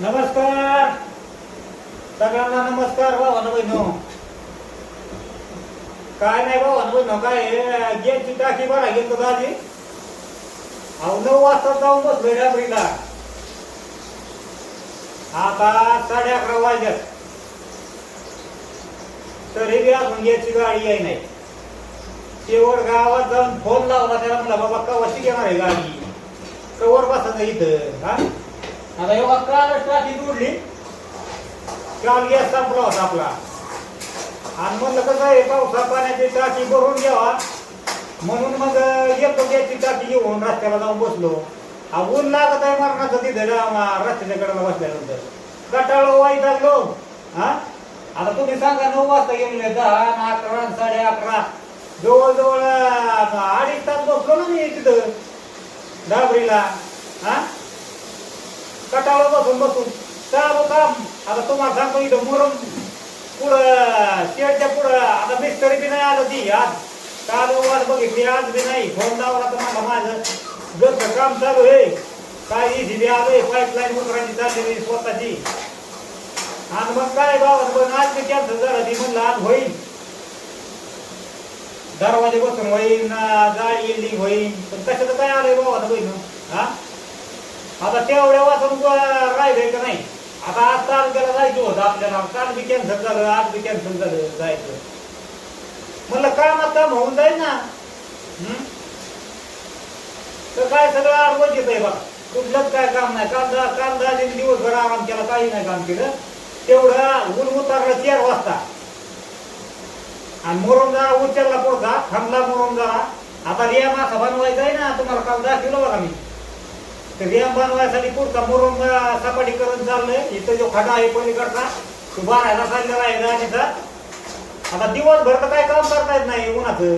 नमस्कार. सगळ्यांना नमस्कार भावानं बहिणो. काय नाही भावानं बहिणो काय हे गेटची टाकी भरा गेलो दाजी अहो नऊ वाजता जाऊन बसलोय डाबरीला आता साडे अकरा वाजत तरी बी अजून घ्यायची गाडी आहे नाही. शेवट गावात जाऊन फोन लावला त्याला म्हणला बाबा कवाशी घेणार आहे गाडी? कवर बसायचं इथं? हा? आता एवढा कालच टाकी उडली. काल गॅस संपला होता आपला. आणि म्हणलं कसं आहे पावसा पाण्याची टाकी भरून घ्यावा. म्हणून मग येतो गॅसची टाकी घेऊन रस्त्याला जाऊन बसलो. हा ऊन लागत आहे मरणाचं तिथे रस्त्याच्या कडेला बसल्यानंतर. कटाळो वाईट लागलो. हा? आता तुम्ही सांगा नऊ वाजता गेलेले दहा आणि अकरा आणि साडे अकरा. जवळजवळ अडीच तास बसलो ना मी तिथं डाबरीला. हा? कटाळा बसून. बसून चालू काम आता तुम्हाला सांगतो इथं मुरम पुढं शेडच्या पुढं आता मिस्त्री बी नाही आलं ती. आज काल वाट बघितली आज बी नाही. फोन लावला तर मला माझं. घरचं काम चालू आहे. काय इझी बी आलोय पाईपलाईन उतरायची चाललेली स्वतःची. आणि मग काय बाबा पण आज बी कॅन्सल झालं ती म्हणलं आज होईल. दरवाजे बसून होईल ना जाळी येईल होईल पण कशाचं काय आलंय बाबा बहीण हा? आता तेवढ्या वाचून राहिलंय का नाही? आता आज तालुक्याला जायचं होतं आपल्याला काल बी कॅन्सल झालं आज बी कॅन्सल झालं जायचं. म्हणलं कामात काम होऊन जाईल ना. तर काय सगळं आडवत येत आहे बघा. कुठलंच काय काम नाही. काल दा- काल दहा दिवसभर आराम केला काही नाही काम केलं. तेवढं ऊन उतारलं चार वाजता. आणि मोरम जरा उचलला पुढचा. थांबला मोरम आता रिया मासा बनवायचा आहे ना. तुम्हाला काल दाखवलं बघा मी. तर रियाम बनवायसाठी पुढचा मुरुम सपाटी करून चाललंय. इथं जो खडा आहे पलीकडचा तो बारायला चाललेला आहे गाडीचा. आता दिवसभर तर काय काम करता येत नाही उन्हाचं.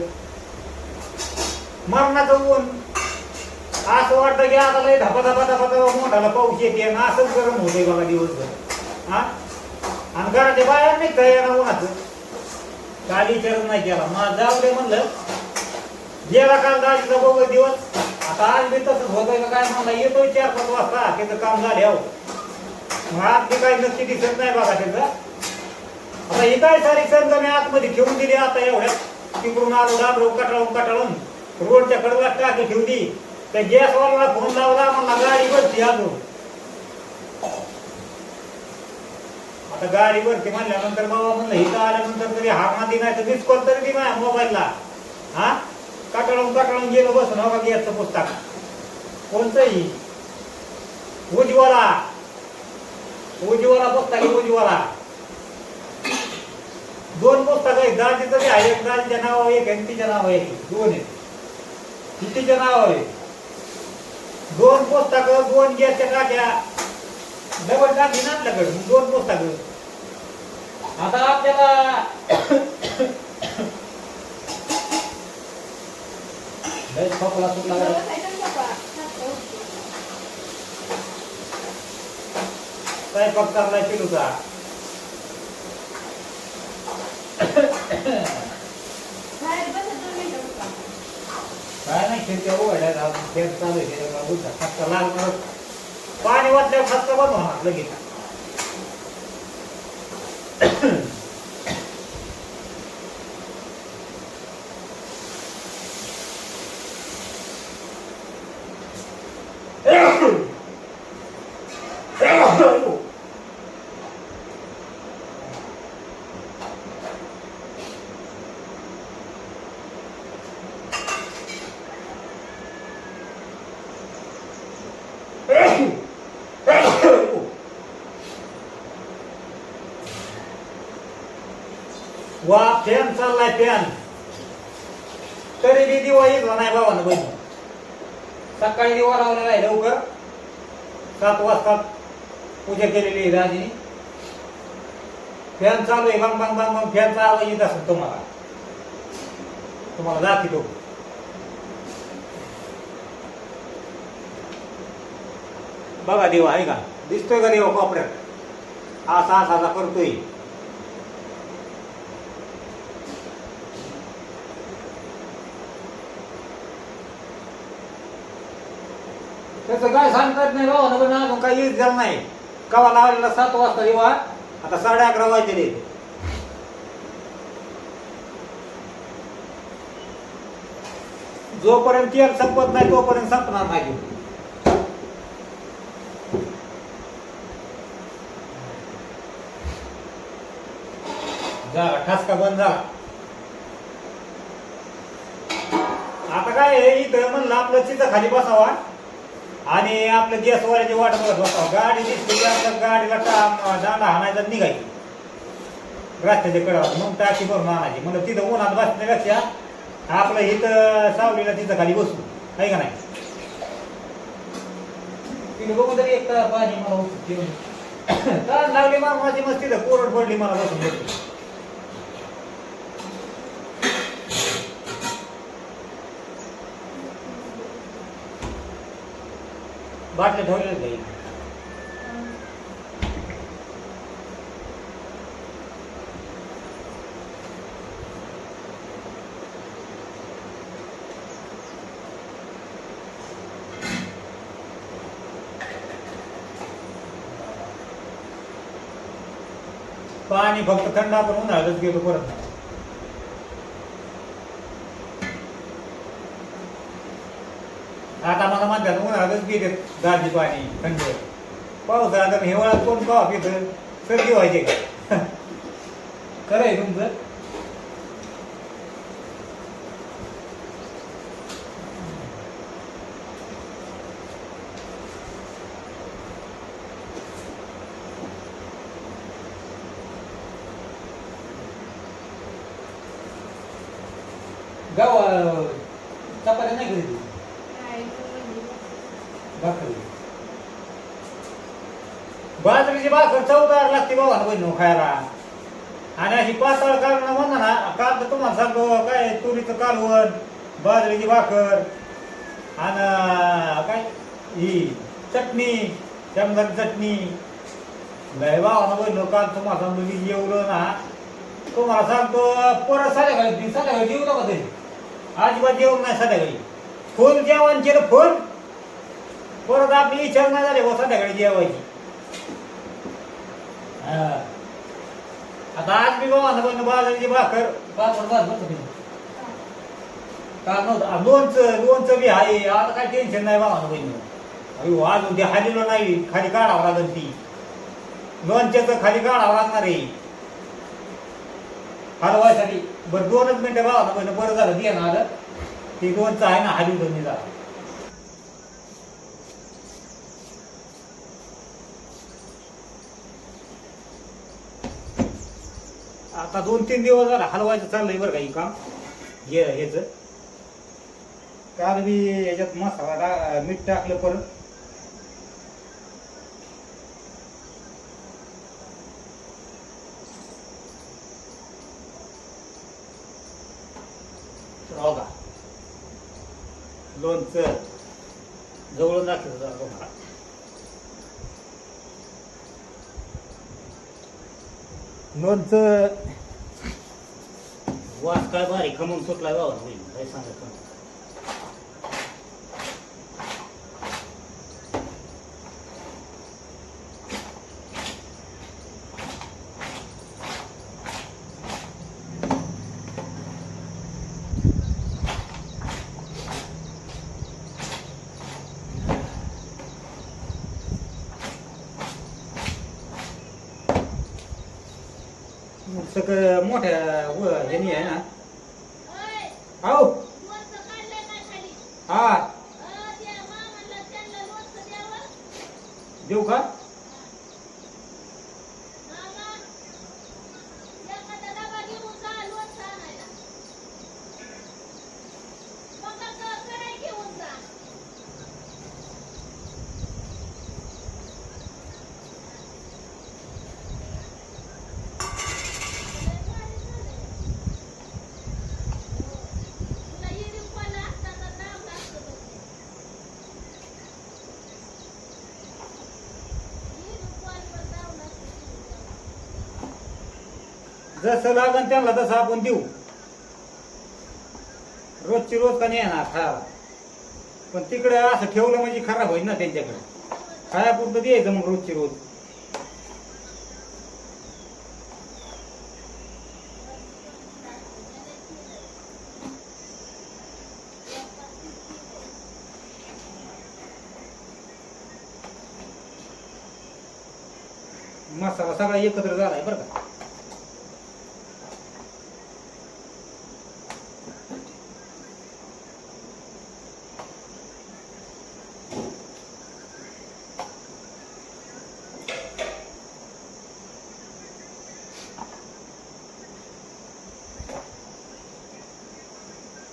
मरणाचं ऊन. असं वाटतं की आता लय धपा धपा धपा धपा मोठाला पाऊस येते ना असंच गरम होतंय बघा दिवसभर. हा? आणि घराच्या बाहेर नाही काय ना उन्हाचं. काल विचारच नाही केला. मग जाऊ दे म्हणलं. गेला काल दाजीचा बघ दिवस. आता आज बी तसंच होत आहे काय मला येतोय चार पाच वाजता. त्याचं काम झाले हो मग आज बी काही नक्की दिसत नाही बघा त्याचं. आता ही काय सारी संत मी आतमध्ये ठेवून दिली आता एवढ्यात. तिकडून आलो डाबरो कटाळून कटाळून. रोडच्या कडला टाकी ठेवली. त्या गॅसवाला फोन लावला मला गाडी बसली अजून. आता गाडी वरती म्हणल्यानंतर बाबा म्हणलं इथं आल्यानंतर तरी हार माती नाही तर मिस कॉल तरी ती माझ्या मोबाईलला हा? काटाळून काटाळून गेलो बसून का गॅसचं पुस्तक? कोणतंही. उज्ज्वला. उज्ज्वला पुस्तक आहे उज्ज्वला. दोन पुस्तक आहेत दाजीचं बी आहे एक दाजीच्या नावावर एक आणि तिच्या नावावर एक दोन आहेत. ही तिच्या नावावर आहे. दोन पुस्तक दोन गॅसच्या टाक्या डबल टाकी ना आपल्याकडे दोन पुस्तक. आता आपल्याला लय खोकला सुटला बरं. स्वयंपाक चाललाय पिलूचा. काय नाही खिडक्या उघड्या खेळ चालू आहे लाल करत पाणी वाटल्यावर खटका बंद होणार लगेच. वा फॅन चाललाय फॅन. तरी बी दिवा इथला नाही बाबानं बहिणी. सकाळी दिवा लावलेला आहे लवकर. सात वाजता पूजा केलेली आहे राजीने फॅन चालू आहे बंग बंग बंग बंग फॅनचा आवाज येत असेल तुम्हाला. तुम्हाला तो बघा देवा आहे का दिसतोय का देवा कोपऱ्यात? असा असा करतोय. त्याचं काय सांगतात नाही बाबा पण अजून काही यूज झालं नाही. कवा लावलेला? सात वाजता येवा आता साडे अकरा वाजलेले जोपर्यंत तेल संपत नाही तोपर्यंत संपणार नाही झाला ठसका बंद झाला. आता काय आहे, इथं म्हणलं आपलं तिथं खाली बसावा. आणि आपलं गॅस वाल्याची वाट बघत बसावा. गाडी दिसली आपल्या गाडीला का दांडा हाणायचा निघायची. रस्त्याच्या कडावर. मग टाकी भरून आणायची. म्हणलं तिथं उन्हात बसण्यापेक्षा आपलं इथं सावलीला तिथं खाली बसू. आहे का नाही? तिने बघून तरी एक पाणी मला उचलून लागली मला माझी मस्त. तिथं कोरड पडली मला बसून बाटल्या ठेवलेल्या नाही पाणी फक्त थंड आपण उन्हाळ्यातच गेलो परत. आता मला म्हणतात उन्हाळ्यातच गेले गाजी पाणी थंड पावसाळ्यात हिवाळ्यात कोण पाव पित सर्दी व्हायची का? खरं आहे तुमचं गाव अं, चपात्या नाही करीत भाकरी बाजरीची भाकर चवदार लागते बाबा बहिण खायला. आणि अशी पातळ कारण म्हणा ना काल तर तुम्हाला सांगतो काय तुरीचं कालवण बाजरीची भाकर आणि काय? ही चटणी शेंगदाची चटणी. लय बाबा बहिण काल तुम्हाला सांगतो मी जेवलं ना तुम्हाला सांगतो परत साध्या घालत येऊ नका तरी अजिबात जेवण नाही साध्या संध्याकाळी. फोन जेवण केलं फोन. परत आपली इच्छा नाही झाली बा संध्याकाळी जेवायची. हा. आता आज मी बाबा पण बाजाराची भाकर. भाकर भात बसत का नव्हतं लोणचं लोणचं बी आहे. आता काय टेन्शन नाही बाबा बहिणी अरे आज उद्या हालीलो नाही. खाली काढावं लागेल ती. लोणच्याचं खाली काढावं लागणार आहे. हलवायसाठी. बरं दोनच मिनिटं बाबा बहिणी बरं झालं दे ना आलं. ते लोणचं आहे ना हाली दोन्ही झालं आता दोन तीन दिवस झाला हलवायचं चाललंय बरं काही काम. हे ह्याच. काल मी याच्यात मसाला टा- मीठ टाकलं परत. हो का? लोणचं. जवळून दाखवलं जरा लोणचं वास काय भारी खमून सुटला बाबा होईल काय सांगत सगळं मोठ्या व ह्यानी आहे ना हो हा देऊ का जसं लागन त्यांना तसं आपण देऊ. रोजची रोज का नाही येणार खायला. पण तिकडे असं ठेवलं म्हणजे खराब होईल ना त्यांच्याकडे. खायापुरतं द्यायचं मग रोजची रोज. मसाला सगळा एकत्र झालाय बरं का.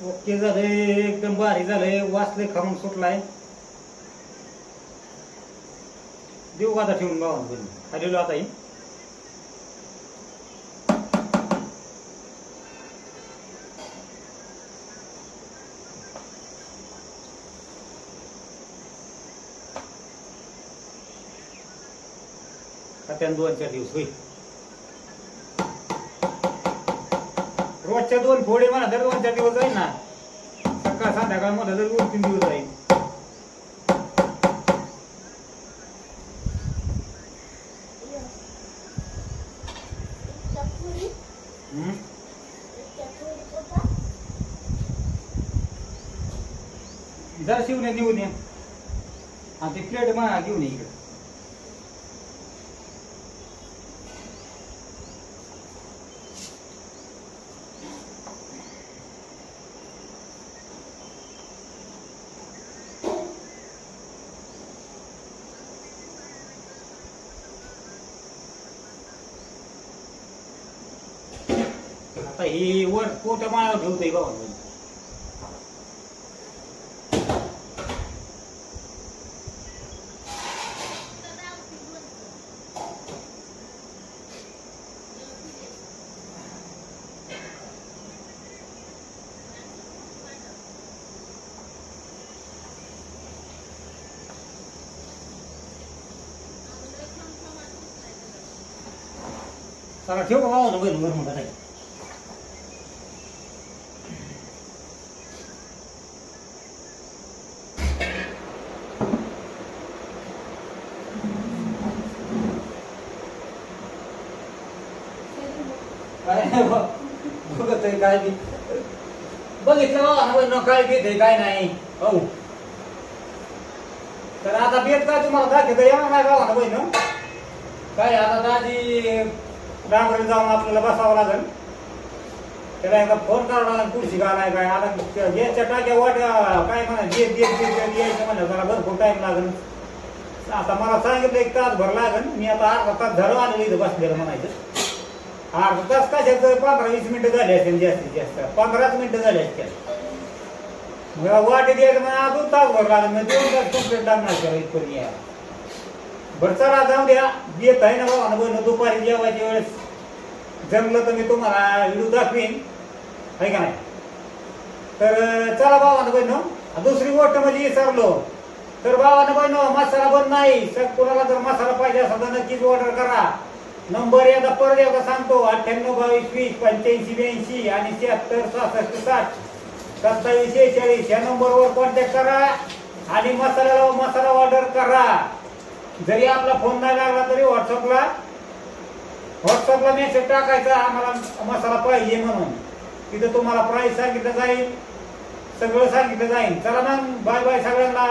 ओके झालंय एकदम भारी झालंय वाचले खाऊन सुटलाय. देऊ का आता ठेवून गावात खालीलो आता ही? त्यान दोन चार दिवस होईल. रोजच्या दोन फोडे म्हणा तर दोन चार दिवस जाईल ना. सकाळ संध्याकाळ म्हणा तर दोन तीन दिवस जाईल हम्म? जरा शिवण्या देऊन या. आणि ते प्लेट म्हणा घेऊन ये इकडे. आता ही वर पोट्या माळावर ठेवते गावात चला ठेव का गावात बैल वर म्हणता नाही काय नाही बा. काय बघितलं बाबा ना काय घेते काय नाही. हो. तर आता बेत काय तुम्हाला दाखवता येणार नाही बाबा बहिण काय आता दादी डांबरे जाऊन आपल्याला बसावं लागेल. त्याला एकदा फोन करावा लागेल पुढची गाला काय? आता गॅसच्या टाक्या वाट काय म्हणा गेट गेट गेट यायचं म्हणलं जरा भरपूर टाईम लागेल. आता मला सांगितलं एक तास भर लागेल. मी आता अर्धा तास झालो आणलं इथं बसलेलं म्हणायचं. अर्धा तास कशाचं? पंधरा वीस मिनिटं झाली असतील जास्तीत जास्त. पंधराच मिनिटं झाली असतील. मग वाटे द्यायचं मग अजून तास भर लागेल मग दोन तास कंप्लीट लागणार सर इथपर्यंत या बरं चला जाऊ द्या. येत आहे ना बाबा बहिण दुपारी जेवायच्या वेळेस. जमलं तर मी तुम्हाला व्हिडिओ दाखवीन. आहे का नाही? तर चला बाबानं बहिण दुसरी गोष्ट म्हणजे विसरलो. तर बाबानं बहिण मसाला बंद नाही. सर कोणाला जर मसाला पाहिजे असेल तर नक्कीच ऑर्डर करा. नंबर एकदा परत एकदा सांगतो अठ्ठ्याण्णव बावीस वीस पंच्याऐंशी ब्याऐंशी आणि शहात्तर सहासष्ट साठ. सत्तावीस शेहेचाळीस या नंबरवर कॉन्टॅक्ट करा आणि मसाल्याला मसाला ऑर्डर करा. जरी आपला फोन नाही लागला तरी व्हॉट्सअपला व्हॉट्सअपला मेसेज टाकायचा आम्हाला मसाला पाहिजे म्हणून. तिथं तुम्हाला प्राईस सांगितलं जाईल सगळं सांगितलं जाईल. चला मग बाय बाय सगळ्यांना.